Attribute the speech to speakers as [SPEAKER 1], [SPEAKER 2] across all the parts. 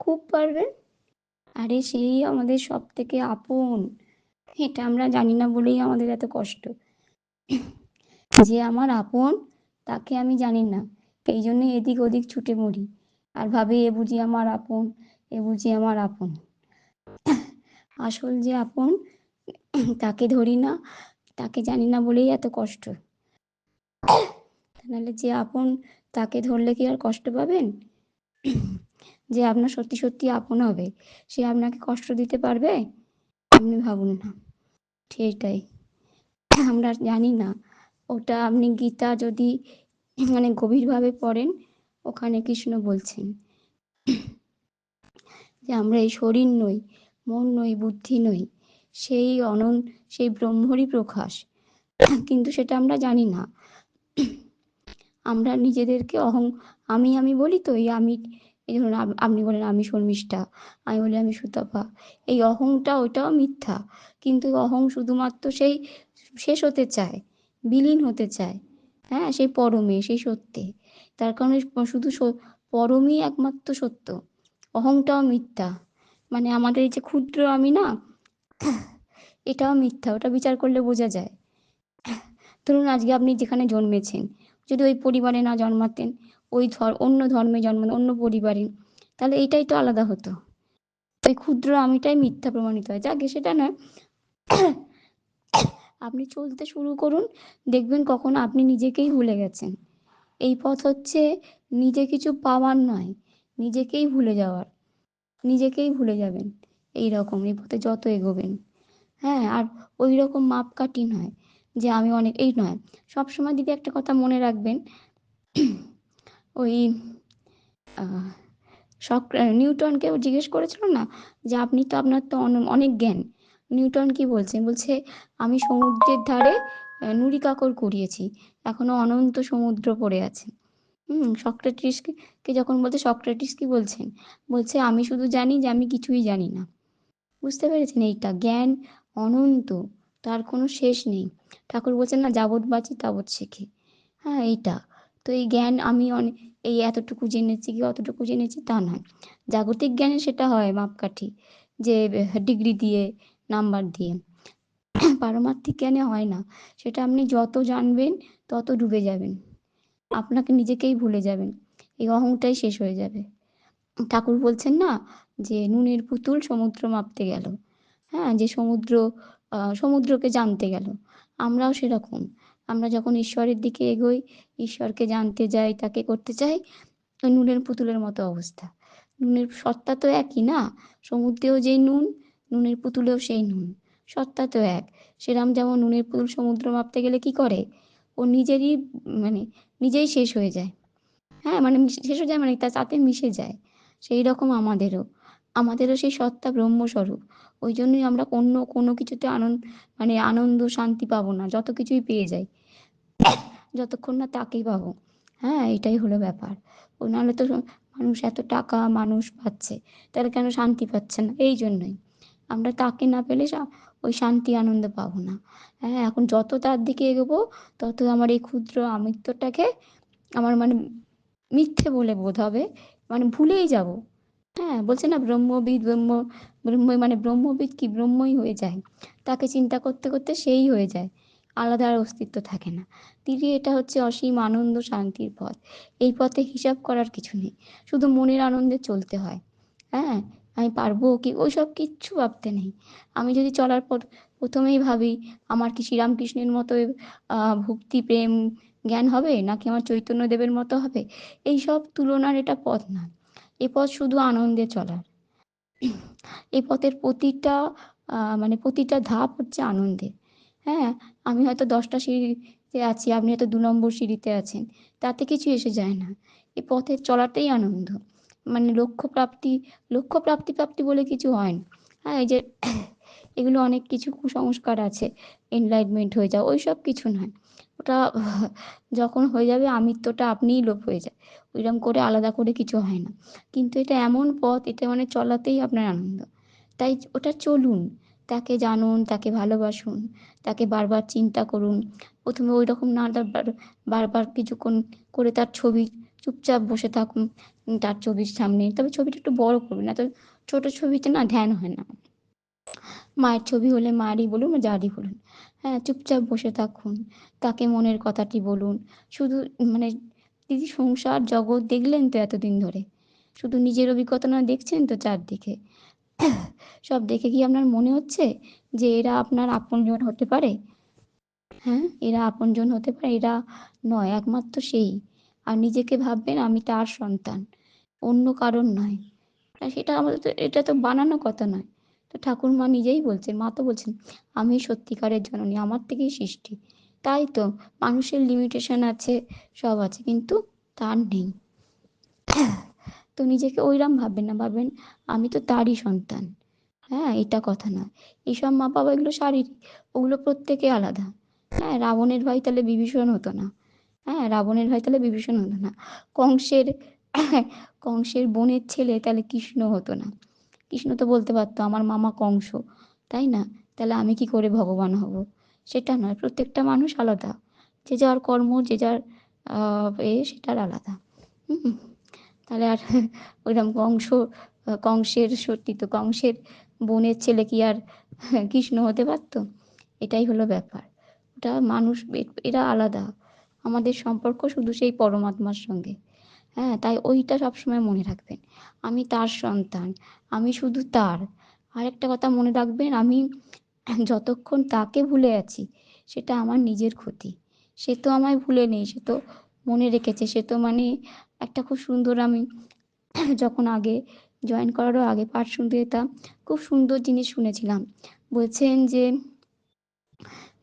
[SPEAKER 1] খুব পারবেন আরে সেই আমাদের সব থেকে আপন। এটা আমরা জানি না বলেই আমাদের এত কষ্ট। যে আমার আপন, তাকে আমি জানি না। এই জন্যই এদিক ওদিক ছুটে মরি। আর ভাবি এ বুঝি আমার আপন, এ বুঝি আমার আপন। আসল যে আপন, তাকে ধরি না, তাকে জানি না বলেই এত কষ্ট। নাহলে যে আপন, তাকে ধরলে কি আর কষ্ট পাবেন? যে আপনার সত্যি সত্যি আপন হবে, সে আপনাকে কষ্ট দিতে পারবে? আপনি ভাবুন না। সেটাই। আমরা জানি না। ওটা আপনি গীতা যদি মানে গভীরভাবে পড়েন, ওখানে কৃষ্ণ বলছেন যে আমরা এই শরীর নই, মন নই, বুদ্ধি নই, সেই অনন্ত সেই ব্রহ্মরই প্রকাশ। কিন্তু সেটা আমরা জানি না। আমরা নিজেদেরকে অহং, আমি আমি বলি তো, এই আমি এই ধরুন আপনি বলেন আমি শর্মিষ্ঠা, আমি বলি আমি সুতপা, এই অহংটা ওটাও মিথ্যা। কিন্তু অহং শুধুমাত্র সেই শেষ হতে চায়, বিলীন হতে চায়। হ্যাঁ সেই পরমে, সেই সত্যে। তার কারণে শুধু পরমই একমাত্র সত্য। অহংটাও মিথ্যা। মানে আমাদের এই যে ক্ষুদ্র আমি না, এটাও মিথ্যা, ওটা বিচার করলে বোঝা যায়। ধরুন আজকে আপনি যেখানে জন্মেছেন যদি ওই পরিবারে না জন্মাতেন, ওই ধর, অন্য ধর্মে জন্মানো অন্য পরিবারে, তাহলে এইটাই তো আলাদা হতো। ওই ক্ষুদ্র আমিটাই মিথ্যা প্রমাণিত হয়। যাকে, সেটা নয়। আপনি চলতে শুরু করুন, দেখবেন কখন আপনি নিজেকেই ভুলে গেছেন। এই পথ হচ্ছে নিজে কিছু পাওয়ার নয়, নিজেকেই ভুলে যাওয়ার। নিজেকেই ভুলে যাবেন। এই রকম, এই পথে যত এগোবেন। হ্যাঁ আর ওই রকম মাপকাঠি নয়। যে আমি অনেক, এই নয়। সব সময় দিদি একটা কথা মনে রাখবেন, ওই নিউটনকে জিজ্ঞেস করেছিল না যে আপনি তো আপনার তো অনেক জ্ঞান। নিউটন কি বলছেন বলছে, আমি সমুদ্রের ধারে নুড়ি কাকর কুড়িয়েছি এখনও অনন্ত সমুদ্র পড়ে আছে। হুম, সক্রেটিসকে যখন বলছে, সক্রেটিস কি বলছেন? বলছে, আমি শুধু জানি যে আমি কিছুই জানি না। বুঝতে পেরেছেন এইটা? জ্ঞান অনন্ত। তার কোনো শেষ নেই। ঠাকুর বলছেন, না, যাবৎ বাঁচি, তাবৎ শেখে। হ্যাঁ এইটা। তো এই জ্ঞান আমি অনেক এই এতটুকু জেনেছি কি অতটুকু জেনেছি তা নয় জাগতিক জ্ঞানে সেটা হয় মাপকাঠি, যে ডিগ্রি দিয়ে, নাম্বার দিয়ে। পারমার্থিক জ্ঞানে হয় না। সেটা আপনি যত জানবেন, তত ডুবে যাবেন। আপনাকে নিজেকেই ভুলে যাবেন। এই অহংটাই শেষ হয়ে যাবে। ঠাকুর বলছেন না যে, নুনের পুতুল সমুদ্র মাপতে গেল। হ্যাঁ যে সমুদ্র সমুদ্রকে জানতে গেল। আমরাও সেরকম। আমরা যখন ঈশ্বরের দিকে এগোই, ঈশ্বরকে জানতে যাই, তাকে করতে চাই নুনের পুতুলের মতো অবস্থা। নুনের সত্তা তো একই না? সমুদ্রেও যেই নুন, নুনের পুতুলেও সেই নুন। সত্তা তো এক। সেরাম যেমন নুনের পুতুল সমুদ্র মাপতে গেলে কি করে? ও নিজেরই মানে নিজেই শেষ হয়ে যায়। হ্যাঁ মানে শেষ হয়ে যায় মানে তার সাথে মিশে যায়। সেই রকম আমাদেরও। আমাদেরও সেই সত্তা ব্রহ্মস্বরূপ। ওই জন্যই আমরা অন্য কোনো কিছুতে আনন্দ মানে আনন্দ, শান্তি পাবো না, যত কিছুই পেয়ে যাই। যতক্ষণ না তাকেই পাবো। হ্যাঁ এটাই হলো ব্যাপার। ও নাহলে তো মানুষ এত টাকা মানুষ পাচ্ছে তারা কেন শান্তি পাচ্ছে না? এই জন্যই। আমরা তাকে না পেলে ওই শান্তি আনন্দ পাবো না। হ্যাঁ এখন যত তার দিকে এগোবো, তত আমার এই ক্ষুদ্র আমিত্বটাকে আমার মানে মিথ্যে বলে বোধ হবে মানে ভুলেই যাব। হ্যাঁ বলছে না ব্রহ্মবিদ, ব্রহ্ম ব্রহ্ম মানে ব্রহ্মবিদ কি? ব্রহ্মই হয়ে যায়। তাকে চিন্তা করতে করতে সেই হয়ে যায়। আলাদা আর অস্তিত্ব থাকে না। তিনি এটা হচ্ছে অসীম আনন্দ শান্তির পথ। এই পথে হিসাব করার কিছু নেই। শুধু মনের আনন্দে চলতে হয়। হ্যাঁ আমি পারব কি? ওইসব কিচ্ছু ভাবতে নেই। আমি যদি চলার পর প্রথমেই ভাবি, আমার কি শ্রীরামকৃষ্ণের মতো ভক্তি, প্রেম, জ্ঞান হবে? নাকি আমার চৈতন্যদেবের মতো হবে? এই সব তুলনার এটা পথ না। এ পথ শুধু আনন্দে চলার। এই পথের প্রতিটা মানে প্রতিটা ধাপ হচ্ছে আনন্দের হ্যাঁ আমি হয়তো দশটা সিঁড়িতে আছি, আপনি হয়তো দু নম্বর সিঁড়িতে আছেন, তাতে কিছু এসে যায় না। এই পথের চলাটাই আনন্দ। মানে লক্ষ্য প্রাপ্তি লক্ষ্য প্রাপ্তি প্রাপ্তি বলে কিছু হয় না। হ্যাঁ এই যে এগুলো অনেক কিছু কুসংস্কার আছে এনলাইটমেন্ট হয়ে যাও ওই সব কিছু নয়। ওটা যখন হয়ে যাবে আমিত্বটা আপনিই লোপ হয়ে যায়। ওইরকম করে আলাদা করে কিছু হয় না। কিন্তু এটা এমন পথ, এটা মানে চলাতেই আপনার আনন্দ। তাই ওটা চলুন, তাকে জানুন, তাকে ভালোবাসুন, তাকে বারবার চিন্তা করুন। প্রথমে ওই রকম না বারবার কিছুক্ষণ করে তার ছবি চুপচাপ বসে থাকুন, তার ছবির সামনে। তবে ছবিটা একটু বড় করবেন তো ছোট ছবিতে না ধ্যান হয় না। মায়ের ছবি হলে মায়েরই বলুন বা যারই বলুন। হ্যাঁ চুপচাপ বসে থাকুন, তাকে মনের কথাটি বলুন। শুধু মানে দিদি সংসার জগৎ দেখলেন তো এতদিন ধরে। শুধু নিজের অভিজ্ঞতা না দেখছেন তো চারদিকে। সব দেখে কি আপনার মনে হচ্ছে যে এরা আপনার আপনজন হতে পারে? হ্যাঁ এরা আপনজন হতে পারে, এরা নয়, একমাত্র সেই। আর নিজেকে ভাববেন, আমি তার সন্তান। অন্য কারণ নয়। সেটা আমাদের তো, এটা তো বানানো কথা নয়। তো ঠাকুরমা নিজেই বলছেন, মা তো বলছেন, আমি সত্যিকারের জননী, আমার থেকেই সৃষ্টি। তাই তো মানুষের লিমিটেশন আছে, সব আছে, কিন্তু তার নেই। তো নিজেকে ওইরকম ভাববেন না, ভাববেন, আমি তো তারই সন্তান। হ্যাঁ এটা কথা না এইসব মা বাবা এগুলো শারীরিক, ওগুলো প্রত্যেকে আলাদা। হ্যাঁ রাবণের ভাই তাহলে বিভীষণ হতো না। হ্যাঁ রাবণের ভাই তাহলে বিভীষণ হতো না। কংসের কংসের বোনের ছেলে তাহলে কৃষ্ণ হতো না। কৃষ্ণ তো বলতে পারতো, আমার মামা কংস তাই না? তাহলে আমি কি করে ভগবান হব? সেটা নয়, প্রত্যেকটা মানুষ আলাদা। যে যার কর্ম, যে যার এ, সেটার আলাদা। তাহলে আর ওইরকম কংস, কংসের সত্যি তো, কংসের বোনের ছেলে কি আর কৃষ্ণ হতে পারতো? এটাই হলো ব্যাপার। ওটা মানুষ এরা আলাদা। আমাদের সম্পর্ক শুধু সেই পরমাত্মার সঙ্গে। হ্যাঁ তাই ওইটা সবসময় মনে রাখবেন। আমি তার সন্তান, আমি শুধু তার। আরেকটা কথা মনে রাখবেন, আমি যতক্ষণ তাকে ভুলে আছি, সেটা আমার নিজের ক্ষতি। সে তো আমায় ভুলে নেই, সে তো মনে রেখেছে, সে তো মানে একটা খুব সুন্দর আমি যখন আগে জয়েন করারও আগে পাঠ শুনতে যেতাম, খুব সুন্দর জিনিস শুনেছিলাম। বলছেন যে,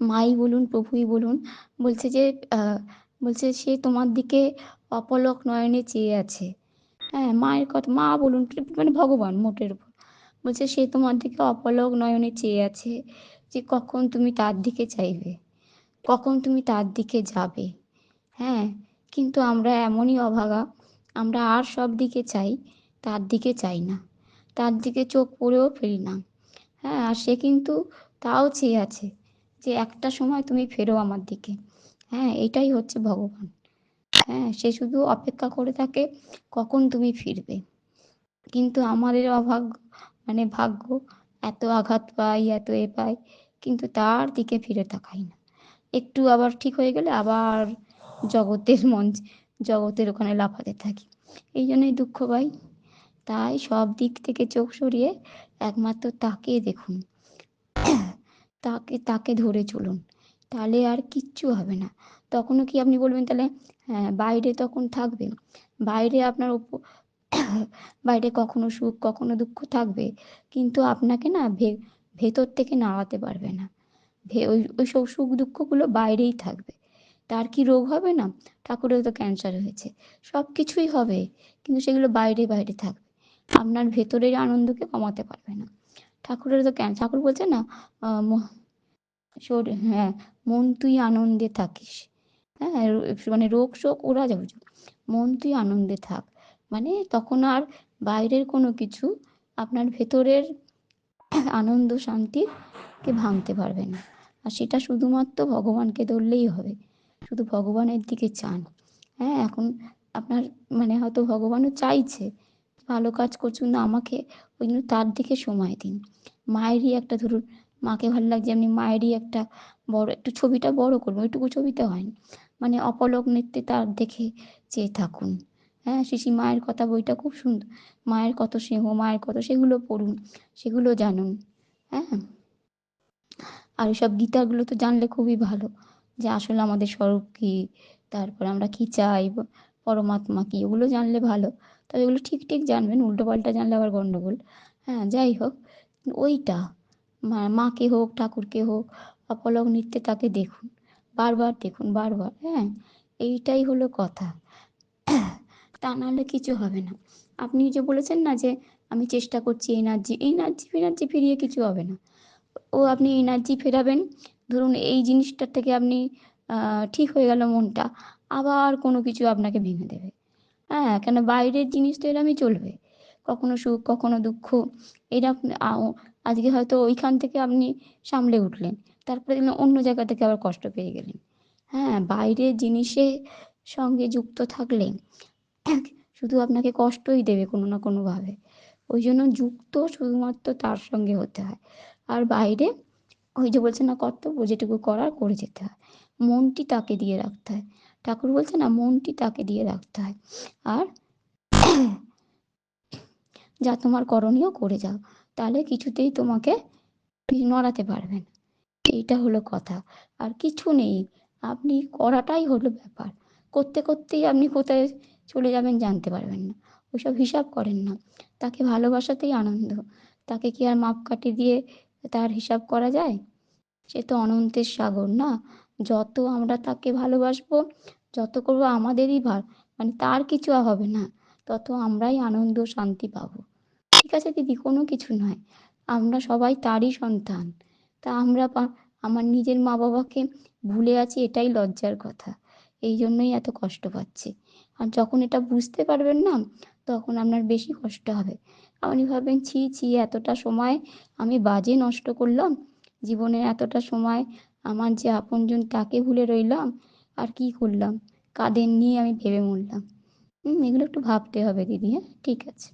[SPEAKER 1] মাই বলুন, প্রভুই বলুন, বলছে যে বলছে সে তোমার দিকে অপলক নয়নে চেয়ে আছে। হ্যাঁ মায়ের কথা, মা বলুন মানে ভগবান মোটের উপর। বলছে, সে তোমার দিকে অপলক নয়নে চেয়ে আছে যে কখন তুমি তার দিকে চাইবে, কখন তুমি তার দিকে যাবে। হ্যাঁ কিন্তু আমরা এমনই অভাগা, আমরা আর সব দিকে চাই, তার দিকে চাই না। তার দিকে চোখ পড়েও ফেলি না। হ্যাঁ আর সে কিন্তু তাও চেয়ে আছে যে একটা সময় তুমি ফেরো আমার দিকে। হ্যাঁ এটাই হচ্ছে ভগবান। হ্যাঁ সে শুধু অপেক্ষা করে থাকে কখন তুমি ফিরবে। কিন্তু আমাদের অভাগ্য মানে ভাগ্য এত আঘাত পাই এত এ পাই কিন্তু তার দিকে ফিরে তাকাই না। একটু আবার ঠিক হয়ে গেলে আবার জগতের মঞ্চ, জগতের ওখানে লাফাতে থাকি। এই জন্যই দুঃখ পাই। তাই সব দিক থেকে চোখ সরিয়ে একমাত্র তাকে দেখুন। তাকে তাকে ধরে চলুন। তাহলে আর কিচ্ছু হবে না। তখনও কি আপনি বলবেন তাহলে হ্যাঁ বাইরে তখন থাকবে। বাইরে আপনার বাইরে কখনো সুখ, কখনো দুঃখ থাকবে। কিন্তু আপনাকে না ভেতর থেকে নাড়াতে পারবে না। ওই ওই সব সুখ দুঃখগুলো বাইরেই থাকবে। তার কি রোগ হবে না? ঠাকুরের তো ক্যান্সার হয়েছে। সব কিছুই হবে, কিন্তু সেগুলো বাইরে বাইরে থাকবে। আপনার ভেতরের আনন্দকে কমাতে পারবে না। ঠাকুরের তো ক্যান্সার ঠাকুর বলছে না হ্যাঁ মন তুই আনন্দে থাকিস। হ্যাঁ মানে রোগ শোক ওরা যাবে মন তুই আনন্দে থাক। মানে তখন আর বাইরের কোনো কিছু আপনার ভেতরের আনন্দ শান্তিকে ভাঙতে পারবে না। আর সেটা শুধুমাত্র ভগবানকে ধরলেই হবে। শুধু ভগবানের দিকে চান। হ্যাঁ এখন আপনার মানে হয়তো ভগবানও চাইছে, ভালো কাজ করছুন না আমাকে ওই জন্য তার দিকে সময় দিন। মায়েরই একটা ধরুন, মাকে ভালো লাগছে, এমনি মায়েরই একটা বড়, একটু ছবিটা বড় করব, ওইটুকু ছবিতে হয়নি। মানে অপলক নৃত্যে তার দেখে চেয়ে থাকুন। হ্যাঁ শিশি মায়ের কথা বইটা খুব সুন্দর। মায়ের কত স্নেহ, মায়ের কত, সেগুলো পড়ুন, সেগুলো জানুন। হ্যাঁ? আর সব গীতাগুলো তো জানলে খুবই ভালো যে আসলে আমাদের স্বরূপ কী, তারপর আমরা কী চাই, পরমাত্মা কী ওগুলো জানলে ভালো। তবে এগুলো ঠিক ঠিক জানবেন, উল্টো পাল্টা জানলে আবার গণ্ডগোল হ্যাঁ যাই হোক, ওইটা মাকে হোক, ঠাকুরকে হোক, অপলক নৃত্যে তাকে দেখুন। বারবার দেখুন, বারবার হ্যাঁ? এইটাই হলো কথা। তা নাহলে কিছু হবে না। আপনি যে বলেছেন না যে আমি চেষ্টা করছি এনার্জি এনার্জি ফেনার্জি ফিরিয়ে কিছু হবে না। ও আপনি এনার্জি ফেরাবেন। ধরুন এই জিনিসটার থেকে আপনি ঠিক হয়ে গেল মনটা, আবার কোনো কিছু আপনাকে ভেঙে দেবে। হ্যাঁ কেন বাইরের জিনিস তো এরমই চলবে। কখনো সুখ, কখনো দুঃখ এরা আজকে হয়তো ওইখান থেকে আপনি সামলে উঠলেন। তারপরে দেখলেন অন্য জায়গা থেকে আবার কষ্ট পেয়ে গেলেন হ্যাঁ বাইরের জিনিসের সঙ্গে যুক্ত থাকলে শুধু আপনাকে কষ্টই দেবে কোনো না কোনোভাবে। ওই জন্য যুক্ত শুধুমাত্র তার সঙ্গে হতে হয়। আর বাইরে ওই যে বলছে না, কর্তব্য যেটুকু করার করে যেতে হয়। মনটি তাকে দিয়ে রাখতে হয়। ঠাকুর বলছে না, মনটি তাকে দিয়ে রাখতে হয়। আর যা তোমার করণীয় করে যাও। তাহলে কিছুতেই তোমাকে নড়াতে পারবে না। এইটা হলো কথা। আর কিছু নেই, আপনি করাটাই হলো ব্যাপার। করতে করতেই আপনি কোথায় চলে যাবেন জানতে পারবেন না। ওইসব হিসাব করেন না। তাকে ভালোবাসাতেই আনন্দ। তাকে কি আর মাপকাঠি দিয়ে তার হিসাব করা যায়? সে তো অনন্তের সাগর না? যত আমরা তাকে ভালোবাসবো, যত করব আমাদেরই ভার। মানে তার কিছু আর হবে না। তত আমরাই আনন্দ শান্তি পাবো। ঠিক আছে দিদি, কোনো কিছু নয়। আমরা সবাই তারই সন্তান। তা আমরা আমার নিজের মা বাবাকে ভুলে আছি, এটাই লজ্জার কথা। এই জন্যই এত কষ্ট পাচ্ছি। আর যখন এটা বুঝতে পারবেন না, তখন আপনার বেশি কষ্ট হবে। আপনি ভাবেন ছি ছি, এতটা সময় আমি বাজে নষ্ট করলাম জীবনের এতটা সময় আমার যে আপনজন তাকে ভুলে রইলাম, আর কি করলাম? কাদের নিয়ে আমি ভেবে মরলাম। এগুলো একটু ভাবতে হবে দিদি হ্যাঁ? ঠিক আছে।